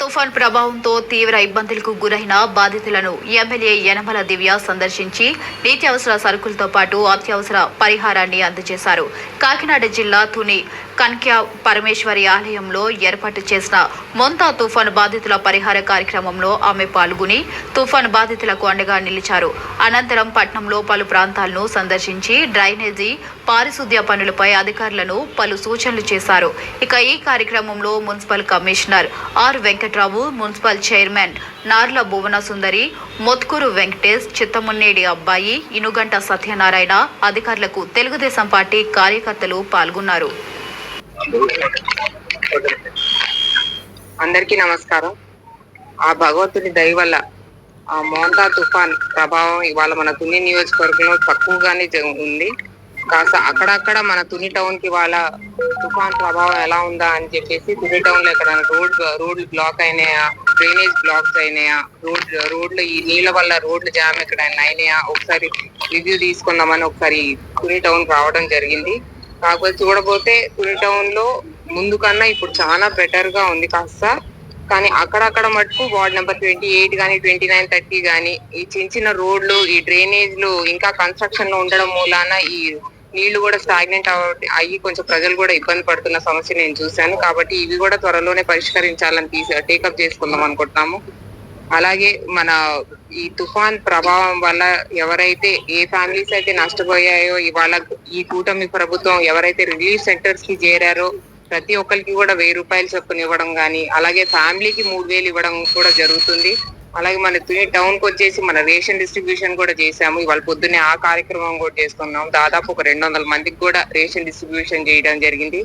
తుఫాన్ ప్రభావంతో తీవ్ర ఇబ్బందులకు గురైన బాధితులను ఎమ్మెల్యే యనమల దివ్య సందర్శించి నిత్యావసర సరుకులతో పాటు అత్యవసర పరిహారాన్ని అందజేశారు. కాకినాడ జిల్లా తుని కన్క్యా పరమేశ్వరి ఆలయంలో ఏర్పాటు చేసిన మొంతా తుఫాన్ బాధితుల పరిహార కార్యక్రమంలో ఆమె పాల్గొని తుఫాన్ బాధితులకు అండగా నిలిచారు. అనంతరం పట్నంలో పలు ప్రాంతాలను సందర్శించి డ్రైనేజీ పారిశుద్ధ్య పనులపై అధికారులను పలు సూచనలు చేశారు. ఇక ఈ కార్యక్రమంలో municipal commissioner R Venkata Venkatrao municipal chairman Narla Bhuvana Sundari Motkur Venkatesh చిత్తమున్నేడి అబ్బాయి ఇనుగంట సత్యనారాయణ అధికారులకు తెలుగుదేశం పార్టీ కార్యకర్తలు పాల్గొన్నారు. అందరికీ నమస్కారం. ఆ భగవంతుని దయ వల్ల ఆ మోంతా తుఫాన్ ప్రభావం ఇవాళ మన తుని నియోజకవర్గంలో తక్కువగానే ఉంది. కాస్త అక్కడక్కడ మన తుని టౌన్కి వాళ్ళ తుఫాన్ ప్రభావం ఎలా ఉందా అని చెప్పేసి తుని టౌన్లో ఇక్కడ రోడ్ రోడ్లు బ్లాక్ అయినాయా? డ్రైనేజ్ బ్లాక్స్ అయినాయా? రోడ్ రోడ్లు ఈ నీళ్ళ వల్ల రోడ్లు జామ్ ఎక్కడైనా అయినాయా? ఒకసారి రివ్యూ తీసుకుందామని ఒకసారి తుని టౌన్ రావడం జరిగింది. కాకపోతే చూడబోతే తుని టౌన్లో ముందు కన్నా ఇప్పుడు చాలా బెటర్గా ఉంది కాస్త. కానీ అక్కడక్కడ మటుకు వార్డ్ నెంబర్ ట్వంటీ ఎయిట్ కానీ ట్వంటీ నైన్ థర్టీ కానీ ఈ చిన్న చిన్న రోడ్లు ఈ డ్రైనేజ్లు ఇంకా కన్స్ట్రక్షన్లో ఉండడం మూలాన ఈ నీళ్ళు కూడా స్టాగ్నెంట్ అయ్యి కొంచెం ప్రజలు కూడా ఇబ్బంది పడుతున్న సమస్య నేను చూశాను. కాబట్టి ఇవి కూడా త్వరలోనే పరిష్కరించాలని తీసి టేకప్ చేసుకుందాం అనుకుంటున్నాము. అలాగే మన ఈ తుఫాన్ ప్రభావం వల్ల ఎవరైతే ఏ ఫ్యామిలీస్ అయితే నష్టపోయాయో ఇవాళ ఈ కూటమి ప్రభుత్వం ఎవరైతే రిలీఫ్ సెంటర్స్కి చేరారో ప్రతి ఒక్కరికి కూడా వెయ్యి రూపాయలు చొప్పున ఇవ్వడం కానీ అలాగే ఫ్యామిలీకి మూడు వేలు ఇవ్వడం కూడా జరుగుతుంది. అలాగే మన తుని టౌన్కి వచ్చేసి మన రేషన్ డిస్ట్రిబ్యూషన్ కూడా చేశాము. ఇవాళ పొద్దున్నే ఆ కార్యక్రమం కూడా చేస్తున్నాం. దాదాపు ఒక రెండు వందల మందికి కూడా రేషన్ డిస్ట్రిబ్యూషన్ చేయడం జరిగింది.